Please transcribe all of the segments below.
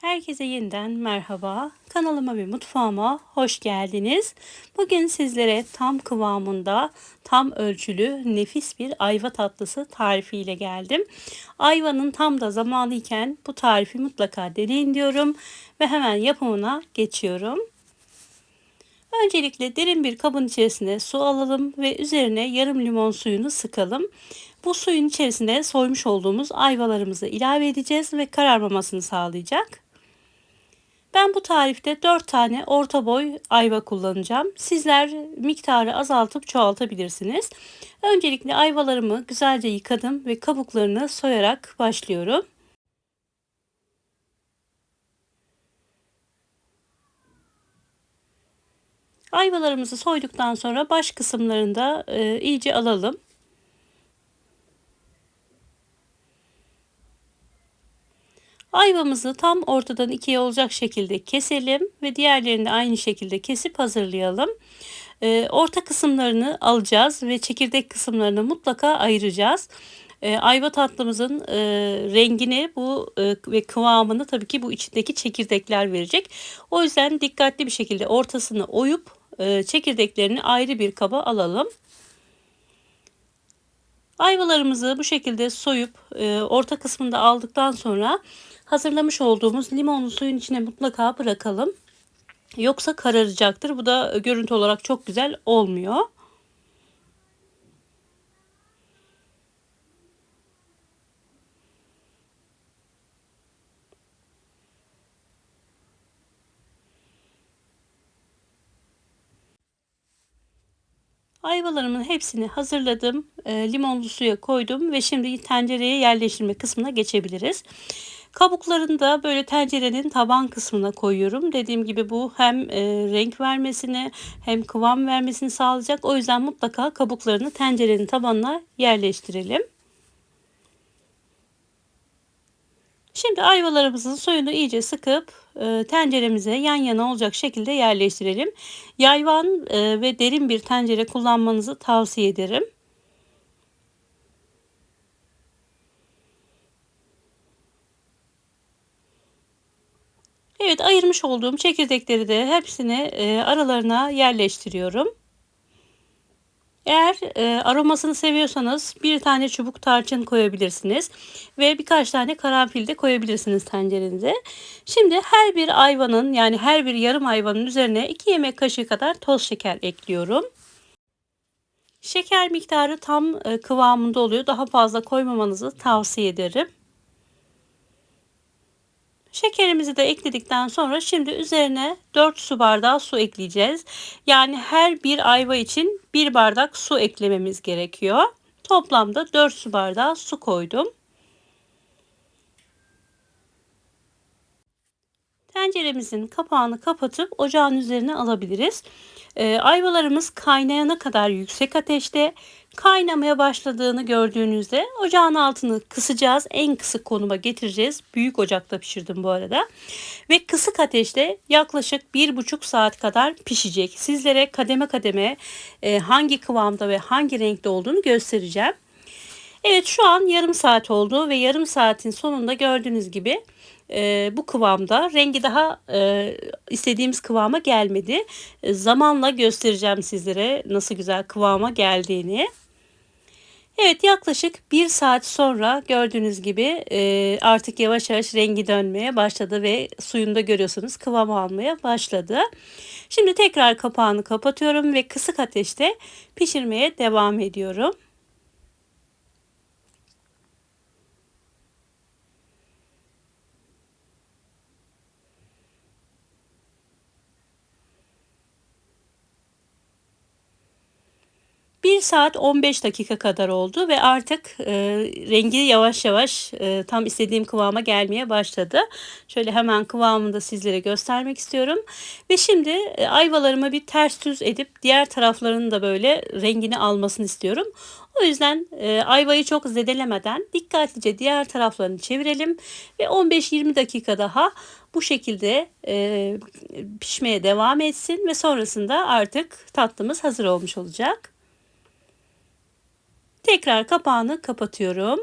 Herkese yeniden merhaba. Kanalıma ve mutfağıma hoş geldiniz. Bugün sizlere tam kıvamında, tam ölçülü, nefis bir ayva tatlısı tarifiyle geldim. Ayvanın tam da zamanı iken bu tarifi mutlaka deneyin diyorum ve hemen yapımına geçiyorum. Öncelikle derin bir kabın içerisine su alalım ve üzerine yarım limon suyunu sıkalım. Bu suyun içerisine soymuş olduğumuz ayvalarımızı ilave edeceğiz ve kararmamasını sağlayacak. Ben bu tarifte 4 tane orta boy ayva kullanacağım. Sizler miktarı azaltıp çoğaltabilirsiniz. Öncelikle ayvalarımı güzelce yıkadım ve kabuklarını soyarak başlıyorum. Ayvalarımızı soyduktan sonra baş kısımlarını da e, iyice alalım. Ayvamızı tam ortadan ikiye olacak şekilde keselim ve diğerlerini de aynı şekilde kesip hazırlayalım. E, orta kısımlarını alacağız ve çekirdek kısımlarını mutlaka ayıracağız. E, ayva tatlımızın e, rengini bu e, ve kıvamını tabii ki bu içindeki çekirdekler verecek. O yüzden dikkatli bir şekilde ortasını oyup e, çekirdeklerini ayrı bir kaba alalım. Ayvalarımızı bu şekilde soyup e, orta kısmında aldıktan sonra hazırlamış olduğumuz limonlu suyun içine mutlaka bırakalım. Yoksa kararacaktır. Bu da görüntü olarak çok güzel olmuyor. Ayvalarımın hepsini hazırladım. E, limonlu suya koydum ve şimdi tencereye yerleştirme kısmına geçebiliriz. Kabuklarını da böyle tencerenin taban kısmına koyuyorum. Dediğim gibi bu hem e, renk vermesini hem kıvam vermesini sağlayacak. O yüzden mutlaka kabuklarını tencerenin tabanına yerleştirelim. Şimdi ayvalarımızın suyunu iyice sıkıp e, tenceremize yan yana olacak şekilde yerleştirelim. Yayvan e, ve derin bir tencere kullanmanızı tavsiye ederim. Evet ayırmış olduğum çekirdekleri de hepsini e, aralarına yerleştiriyorum. Eğer e, aromasını seviyorsanız bir tane çubuk tarçın koyabilirsiniz ve birkaç tane karanfil de koyabilirsiniz tencerenize. Şimdi her bir ayvanın yani her bir yarım ayvanın üzerine 2 yemek kaşığı kadar toz şeker ekliyorum. Şeker miktarı tam e, kıvamında oluyor. Daha fazla koymamanızı tavsiye ederim. Şekerimizi de ekledikten sonra şimdi üzerine 4 su bardağı su ekleyeceğiz. Yani her bir ayva için 1 bardak su eklememiz gerekiyor. Toplamda 4 su bardağı su koydum. Tenceremizin kapağını kapatıp ocağın üzerine alabiliriz. Ee, ayvalarımız kaynayana kadar yüksek ateşte kaynamaya başladığını gördüğünüzde ocağın altını kısacağız. En kısık konuma getireceğiz. Büyük ocakta pişirdim bu arada. Ve kısık ateşte yaklaşık bir buçuk saat kadar pişecek. Sizlere kademe kademe e, hangi kıvamda ve hangi renkte olduğunu göstereceğim. Evet şu an yarım saat oldu ve yarım saatin sonunda gördüğünüz gibi e, bu kıvamda. Rengi daha e, istediğimiz kıvama gelmedi. E, zamanla göstereceğim sizlere nasıl güzel kıvama geldiğini. Evet yaklaşık bir saat sonra gördüğünüz gibi e, artık yavaş yavaş rengi dönmeye başladı ve suyunda görüyorsunuz kıvam almaya başladı. Şimdi tekrar kapağını kapatıyorum ve kısık ateşte pişirmeye devam ediyorum. Saat 15 dakika kadar oldu ve artık e, rengi yavaş yavaş e, tam istediğim kıvama gelmeye başladı. Şöyle hemen kıvamını da sizlere göstermek istiyorum. Ve şimdi e, ayvalarımı bir ters düz edip diğer taraflarının da böyle rengini almasını istiyorum. O yüzden e, ayvayı çok zedelemeden dikkatlice diğer taraflarını çevirelim ve 15-20 dakika daha bu şekilde e, pişmeye devam etsin ve sonrasında artık tatlımız hazır olmuş olacak. Tekrar kapağını kapatıyorum.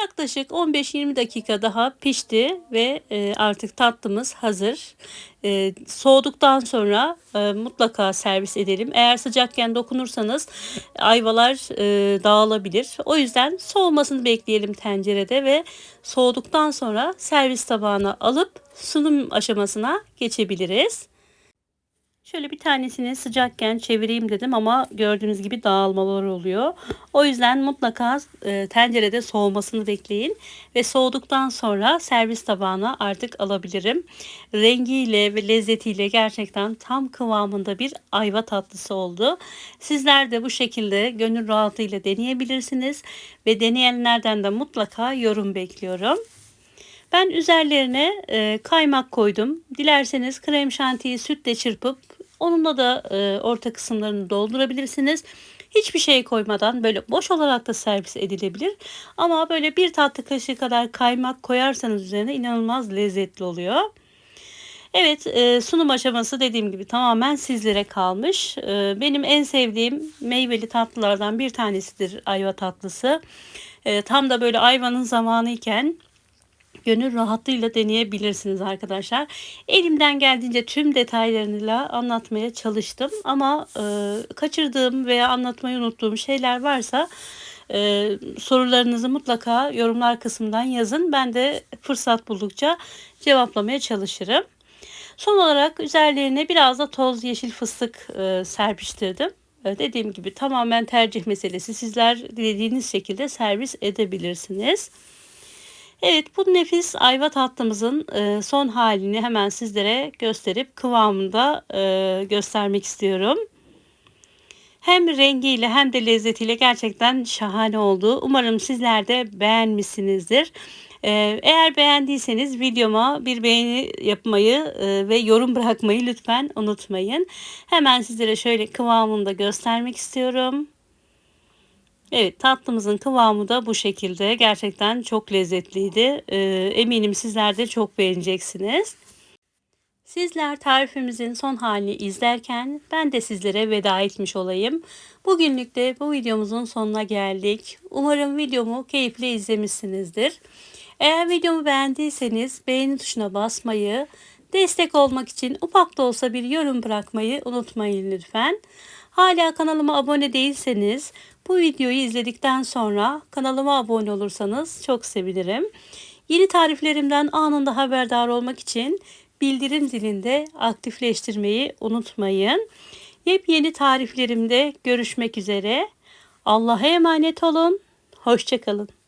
Yaklaşık 15-20 dakika daha pişti ve e, artık tatlımız hazır. E, soğuduktan sonra e, mutlaka servis edelim. Eğer sıcakken dokunursanız ayvalar dağılabilir. O yüzden soğumasını bekleyelim tencerede ve soğuduktan sonra servis tabağına alıp sunum aşamasına geçebiliriz. Şöyle bir tanesini sıcakken çevireyim dedim ama gördüğünüz gibi dağılmalar oluyor. O yüzden mutlaka e, tencerede soğumasını bekleyin ve soğuduktan sonra servis tabağına artık alabilirim. Rengiyle ve lezzetiyle gerçekten tam kıvamında bir ayva tatlısı oldu. Sizler de bu şekilde gönül rahatıyla deneyebilirsiniz ve deneyenlerden de mutlaka yorum bekliyorum. Ben üzerlerine e, kaymak koydum. Dilerseniz krem şantiyi sütle çırpıp onunla da e, orta kısımlarını doldurabilirsiniz. Hiçbir şey koymadan böyle boş olarak da servis edilebilir. Ama böyle bir tatlı kaşığı kadar kaymak koyarsanız üzerine inanılmaz lezzetli oluyor. Evet e, sunum aşaması dediğim gibi tamamen sizlere kalmış. E, benim en sevdiğim meyveli tatlılardan bir tanesidir ayva tatlısı. E, tam da böyle ayvanın zamanı iken gönül rahatlığıyla deneyebilirsiniz arkadaşlar. Elimden geldiğince tüm detaylarıyla anlatmaya çalıştım ama e, kaçırdığım veya anlatmayı unuttuğum şeyler varsa e, sorularınızı mutlaka yorumlar kısmından yazın. Ben de fırsat buldukça cevaplamaya çalışırım. Son olarak üzerlerine biraz da toz yeşil fıstık e, serpiştirdim. E, dediğim gibi tamamen tercih meselesi. Sizler dilediğiniz şekilde servis edebilirsiniz. Evet bu nefis ayva tatlımızın e, son halini hemen sizlere gösterip kıvamında e, göstermek istiyorum. Hem rengiyle hem de lezzetiyle gerçekten şahane oldu. Umarım sizler de beğenmişsinizdir. E, eğer beğendiyseniz videoma bir beğeni yapmayı ve yorum bırakmayı lütfen unutmayın. Hemen sizlere şöyle kıvamını da göstermek istiyorum. Evet tatlımızın kıvamı da bu şekilde. Gerçekten çok lezzetliydi. Ee, eminim sizler de çok beğeneceksiniz. Sizler tarifimizin son halini izlerken ben de sizlere veda etmiş olayım. Bugünlük de bu videomuzun sonuna geldik. Umarım videomu keyifle izlemişsinizdir. Eğer videomu beğendiyseniz beğeni tuşuna basmayı, destek olmak için ufak da olsa bir yorum bırakmayı unutmayın lütfen. Hala kanalıma abone değilseniz bu videoyu izledikten sonra kanalıma abone olursanız çok sevinirim. Yeni tariflerimden anında haberdar olmak için bildirim zilinde aktifleştirmeyi unutmayın. Yepyeni tariflerimde görüşmek üzere. Allah'a emanet olun. Hoşçakalın.